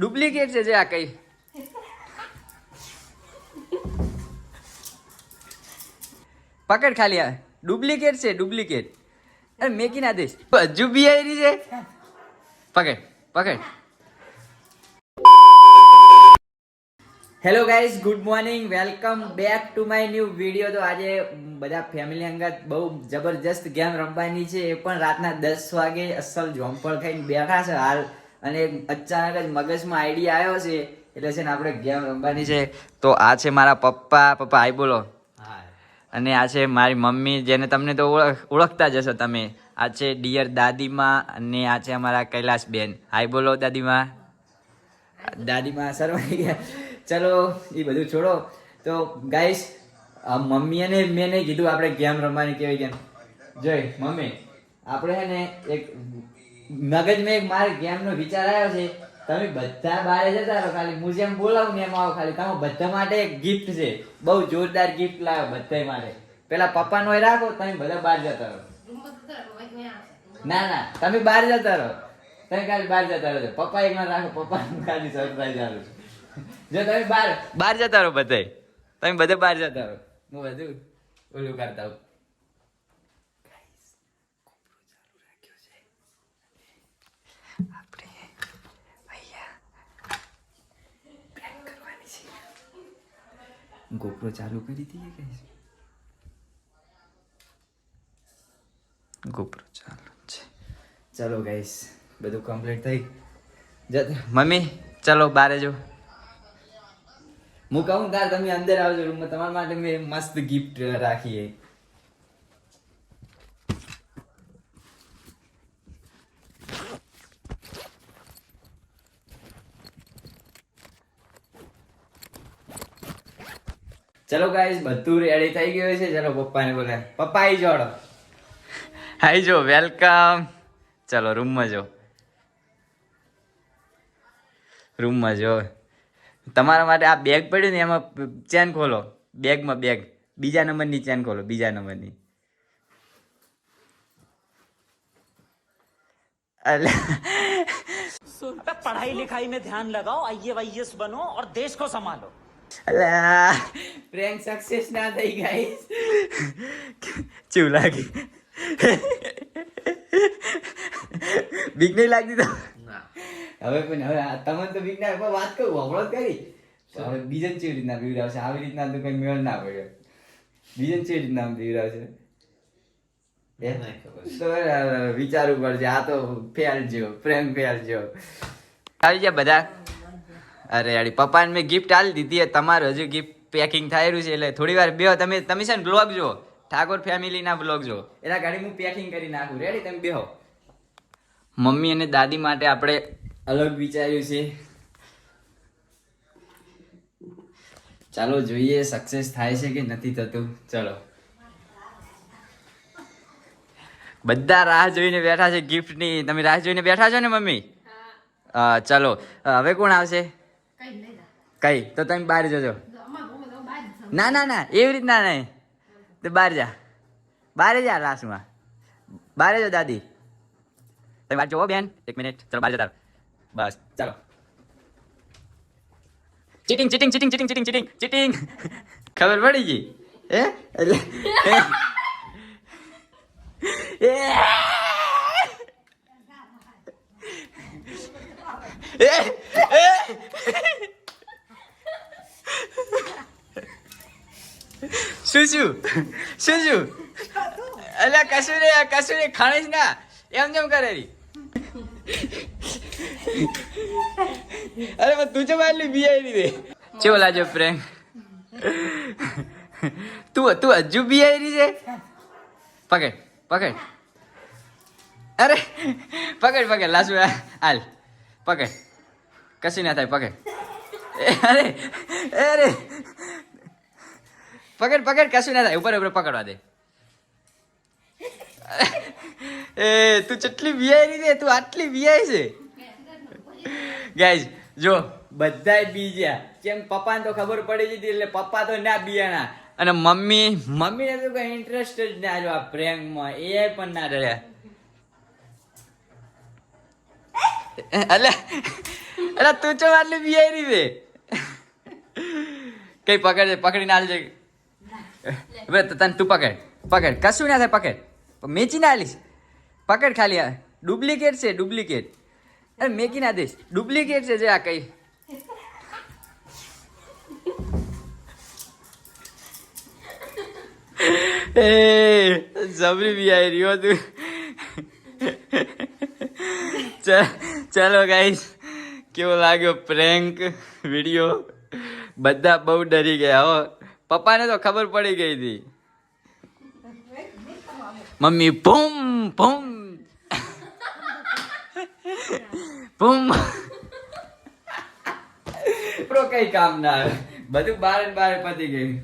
Duplicate છે જે આ કઈ. પકડ ખાલી આ. ડુપ્લિકેટ છે, ડુપ્લિકેટ. અરે મેકી ના દઈશ હજુ બી આવી છે. પકડ પકડ. Hello guys good morning welcome back to my new video તો આજે બધા ફેમિલી અંગત બહુ જબરજસ્ત ગેમ રમવાની છે. એ પણ રાતના દસ વાગે અસલ જોમફળ ખાઈને બેઠા છે હાલ. અને અચાનક જ મગજમાં આઈડિયા આવ્યો છે. એટલે છે ને આપણે ગેમ રમવાની છે. તો આ છે મારા પપ્પા. પપ્પા હાઈ બોલો. અને આ છે મારી મમ્મી જેને તમને તો ઓળખ ઓળખતા જ હશો તમે. આ છે ડિયર દાદીમાં અને આ છે અમારા કૈલાસબેન. હાઈ બોલો દાદીમાં. દાદીમાં સરવાઈ ગયા. ચલો, એ બધું છોડો. તો ગાઈસ મમ્મી ને મેં નહીં કીધું, આપણે ગેમ રમવાની કેવી ગેમ? જોઈ, મમ્મી, આપણે છે ને એક મગજમાં એક મારે ગેમનો વિચાર આવ્યો છે. તમે બધા બહાર જતા રહો, ખાલી હું જેમ બોલાવું એમ આવો ખાલી. તમે બધા માટે ગિફ્ટ છે. બહુ જોરદાર ગિફ્ટ લાવ્યો બધા માટે પેલા પપ્પાનો રાખો, તમે બધા બહાર જતા રહો. ના ના, તમે બહાર જતા રહો. તમે ખાલી બહાર જતા રહો. પપ્પા એક ના રાખો પપ્પા ખાલી સરપ્રાઈઝ આવે છું. જો તમે બહાર બહાર જતા રહો બધે. તમે બધે બહાર જતા રહો. હું બધું ઓલું કરતા છે. GoPro ચાલુ કરી દઈએ guys GoPro ચાલુ છે. ચાલો ગાઈસ બધું કમ્પ્લીટ થઈ. જત મમ્મી ચાલો બારે જો. હું કહું તાર તમે અંદર આવજો, રૂમમાં તમારા માટે મેં મસ્ત ગિફ્ટ રાખીએ ચલો ગાઈસ બધું રેડી થઈ ગયું છે. ચલો પપ્પાને બોલે પપ્પા આવી જોડો આવી જો વેલકમ ચલો, રૂમમાં જો રૂમમાં જો તમારા માટે આ બેગ પડ્યું ને એમાં ચેન ખોલો બેગમાં બેગ બીજા નંબરની ચેન ખોલો બીજા નંબરની એટલે अबे पढ़ाई लिखाई में ध्यान लगाओ आईएएस बनो और देश को संभालो અલા પ્રેન્ક સક્સેસ ના થઈ ગાઈસ ચેવું લાગે બીક નહીં લાગતી તો હવે પણ હવે તમને તો બીક ના વાત કરું હમણાં કરી. હવે બીજન કેવી રીતના બીવડાવશે આવી રીતના તો કઈ મેળ ના પડ્યો બીજન કેવી રીતના બીવડાવશે? તો વિચારવું પડશે. આ તો ફેલ જેવો પ્રેમ ફેલ જેવો. આવી ગયા બધા? અરે યાર પપ્પાને મેં ગિફ્ટ આલી દીધી. તમારું હજુ ગિફ્ટ પેકિંગ થયેલું છે એટલે થોડી વાર બેહો. તમે તમે છે ને બ્લોગ જો ઠાકોર ફેમિલીના બ્લોગ જો એના ગાડી હું પેકિંગ કરી નાખું. રેડી તમે બેહો. મમ્મી અને દાદી માટે આપણે અલગ વિચાર્યું છે. ચાલો જોઈએ સક્સેસ થાય છે કે નથી થતું. ચલો. બધા રાહ જોઈને બેઠા છે ગિફ્ટની તમે રાહ જોઈને બેઠા છો ને મમ્મી? ચલો. હવે કોણ આવશે? કઈ તો તમે બહાર જજો. ના ના ના. એવી રીતના નહીં. તો બહાર જા. બહાર જા લાસ્ટમાં બહાર જો દાદી. તમે બહાર જોવો બેન. એક મિનિટ. ચલો બહાર જતા. બસ ચાલો cheating cheating cheating cheating cheating cheating cheating ખબર પડી ગઈ હે એટલે શું શું શું શું અલ્યા કશું રે કશું નહીં ખાણીશ ના એમ જેમ કરે રી અરે, પણ તું ચમ આટલી બિયાઈ રહી ચેવો લાજો પ્રેમ? તું તું હજુ બિયાઈ રહી છે? પકડ પકડ. અરે, પકડ પકડ લાસુ હાલ. પકડ. કશું ના થાય, પકડ. અરે અરે. પકડ પકડ, કશું ના થાય. ઉપર ઉપર પકડવા દે. એ, તું ચટલી વિયાઈ છે, તું આટલી વિયાઈ છે. ગાઈઝ જો બધા બીજ્યા કેમ પપ્પાને તો ખબર પડી જતી એટલે પપ્પા તો ના બિયાના અને મમ્મી? મમ્મીને તો કઈ ઇન્ટરેસ્ટ જ ના જો આ પ્રેમમાં. એ પણ ના રહ્યા. એટલે એટલે તું ચો આટલી બિયારી બે કઈ પકડ પકડીને આલજે હવે તને તું પકડ પકડ. કશું ના થાય પકડ. મેચી ના આલીશ પકડ ખાલી આ. ડુપ્લિકેટ છે ડુપ્લિકેટ. અરે મેકી ના દઈશ. ડુપ્લિકેટ છે જે આ કઈ. એ, જબરી આવી રહ્યો તું ચલો ગાઈસ કેવો લાગ્યો પ્રેન્ક વીડિયો બધા બહુ ડરી ગયા હો. પપ્પાને તો ખબર પડી ગઈ હતી. મમ્મી, ભૂમ ભૂમ. ભૂમ પ્રો કઈ કામ ના આવે. બધું બાર ને બાર પતી ગયું.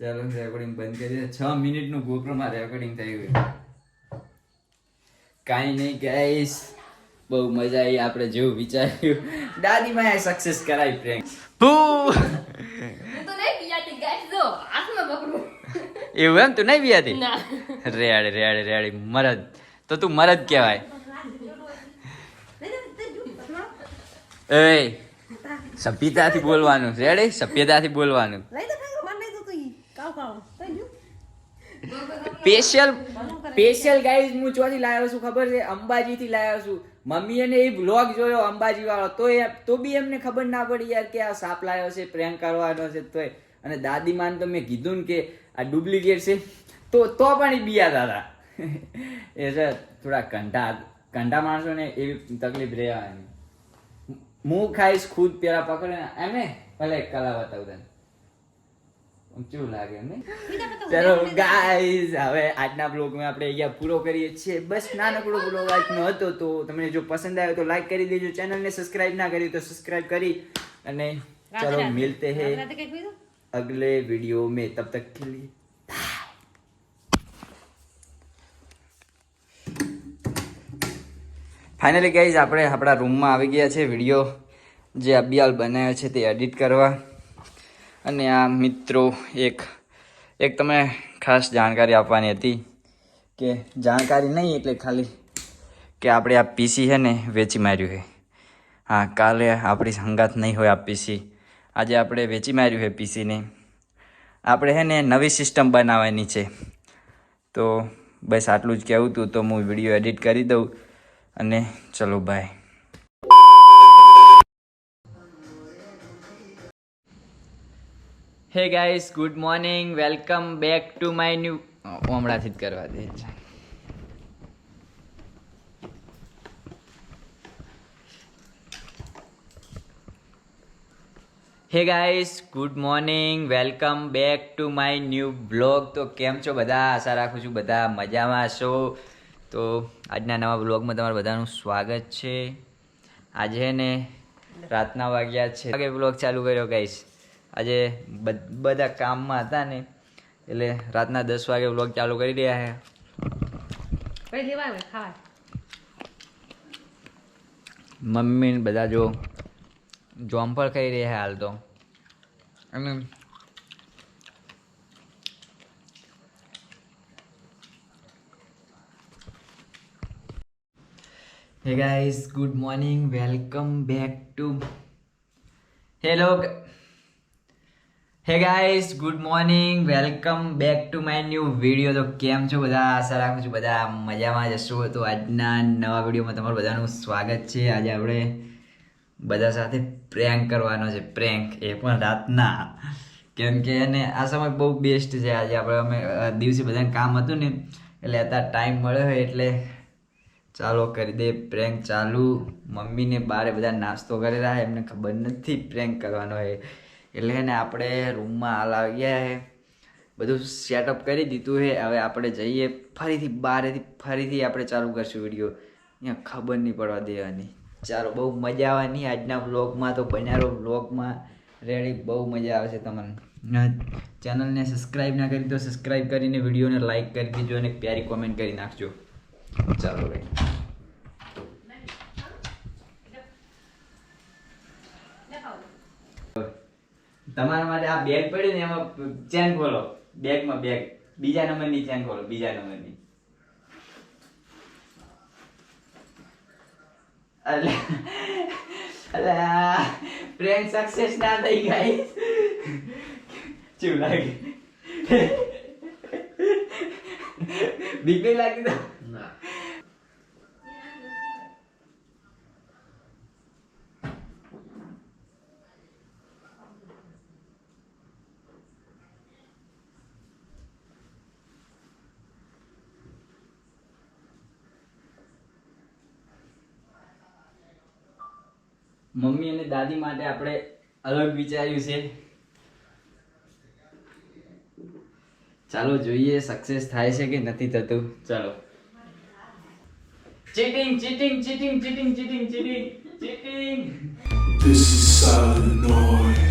ચાલો રેકોર્ડિંગ બંધ કરી દે. છ મિનિટનું ગોપ્રોમાં રેકોર્ડિંગ થઈ ગયું. કાંઈ નહીં ગાઈસ બહુ મજા આવી આપણે જેવું વિચાર્યું. દાદીમાં સક્સેસ કરાવી પ્રેન્ક એવું એમ? તું નહીં બિયાતી ના. રેડ રેડ રેડ મરદ. તો તું મરદ કહેવાય. એ સભ્યતાથી બોલવાનું. રેડી સભ્યતાથી બોલવાનું. સ્પેશિયલ સ્પેશિયલ ગાઈઝ હું ચોથી લાવ્યો છું ખબર છે? અંબાજીથી લાવ્યો છું. મમ્મીએ ને એ વ્લોગ જોયો અંબાજી વાળો તો એ તો બી એમને ખબર ના પડી યાર કે આ સાપ લાવ્યો છે પ્રેમ કરવાનો છે તોય. અને દાદીમાને તો મેં કીધું ને કે આ ડુપ્લિકેટ છે. તો તો પણ એ બીયા દાદા એ સર થોડા કંઠા કંઠા માણસોને એવી તકલીફ રહેવાની. હું ખાઈશ ખુદ પેલા પકડે એમે ભલે કલા બતાવું તને કેવું લાગે ને ચલો ગાઈઝ હવે આજના બ્લોગમાં આપણે અહીંયા પૂરો કરીએ છીએ બસ નાનકડો પૂરો બ્લોગ નો હતો તો તમને જો પસંદ આવ્યો તો લાઈક કરી દેજો ચેનલ ને સબસ્ક્રાઇબ ના કરી તો સબસ્ક્રાઇબ કરી અને ચલો મિલતે હે અગલે વિડિયો મેં તબ તક કે લીએ ફાઇનલી ગાઈઝ આપણે આપણા રૂમમાં આવી ગયા છે વીડિયો જે અબિયાલ બનાવ્યો છે તે એડિટ કરવા. અને આ મિત્રો એક એક તમે ખાસ જાણકારી આપવાની હતી કે જાણકારી નહીં એટલે ખાલી કે આપણે આ પીસી છે ને વેચી માર્યું છે. હા, કાલે આપણી સંગાત નહીં હોય આ પીસી આજે આપણે વેચી માર્યું છે પીસીને આપણે છે ને નવી સિસ્ટમ બનાવવાની છે. તો બસ આટલું જ કહેવું હતું તો હું વીડિયો એડિટ કરી દઉં. અને ચલો bye hey guys good morning welcome back to my new હમણાંથી જ કરવા દે hey guys good morning welcome back to my new blog તો કેમ છો બધા? આશા રાખું છું બધા મજામાં છો. તો આજના નવા બ્લોગમાં તમારું બધાનું સ્વાગત છે. આજે ને રાતના વાગ્યા છે. વાગે બ્લોગ ચાલુ કર્યો ગાઈશ આજે બધ- કામમાં હતા ને એટલે રાતના દસ વાગે બ્લોગ ચાલુ કરી રહ્યા છે. મમ્મી બધા જો જોમ પર ખાઈ રહ્યા હાલ તો. અને hey guys good morning welcome back to hello hey guys good morning welcome back to my new video તો કેમ છો બધા? આશા રાખું છું બધા મજામાં જશો તો આજના નવા વિડીયોમાં તમારું બધાનું સ્વાગત છે. આજે આપણે બધા સાથે પ્રેન્ક કરવાનો છે. પ્રેન્ક એ પણ રાતના. કેમ કે એને આ સમય બહુ બેસ્ટ છે. આજે આપણે અમે દિવસે બધાને કામ હતું ને, એટલે અત્યારે ટાઈમ મળ્યો હોય એટલે ચાલો કરી દે પ્રેન્ક ચાલુ. મમ્મીને બારે બધા નાસ્તો કરેલા છે. એમને ખબર નથી પ્રેન્ક કરવાનો હે એટલે હે ને આપણે રૂમમાં હાલ આવ્યા છે. બધું સેટઅપ કરી દીધું છે. હવે આપણે જઈએ ફરીથી, બારેથી ફરીથી આપણે ચાલુ કરશું વીડિયો અહીંયા ખબર નહીં પડવા દેવાની. ચાલો, બહુ મજા આવવાની આજના વ્લોગમાં તો બન્યારો વ્લોગમાં રેડી બહુ મજા આવશે તમને. ચેનલને સબસ્ક્રાઈબ ના કરી તો સબસ્ક્રાઈબ કરીને વિડીયોને લાઈક કરી દેજો અને પ્યારી કોમેન્ટ કરી નાખજો. ચાલો ભાઈ. તમારા માટે આ બેગ પડ્યું ને એમાં ચેન ખોલો. બેગમાં બેગ બીજા નંબરની ચેન ખોલો, બીજા નંબરની અલે પ્રેમ સક્સેસ ના થઈ ગઈ. ચેવું લાગે બીક લાગી તો? ના. મમ્મી અને દાદી માટે આપણે અલગ વિચાર્યું છે. ચાલો જોઈએ સક્સેસ થાય છે કે નથી થતું. ચાલો. Cheating cheating cheating cheating cheating cheating cheating This is silent noise.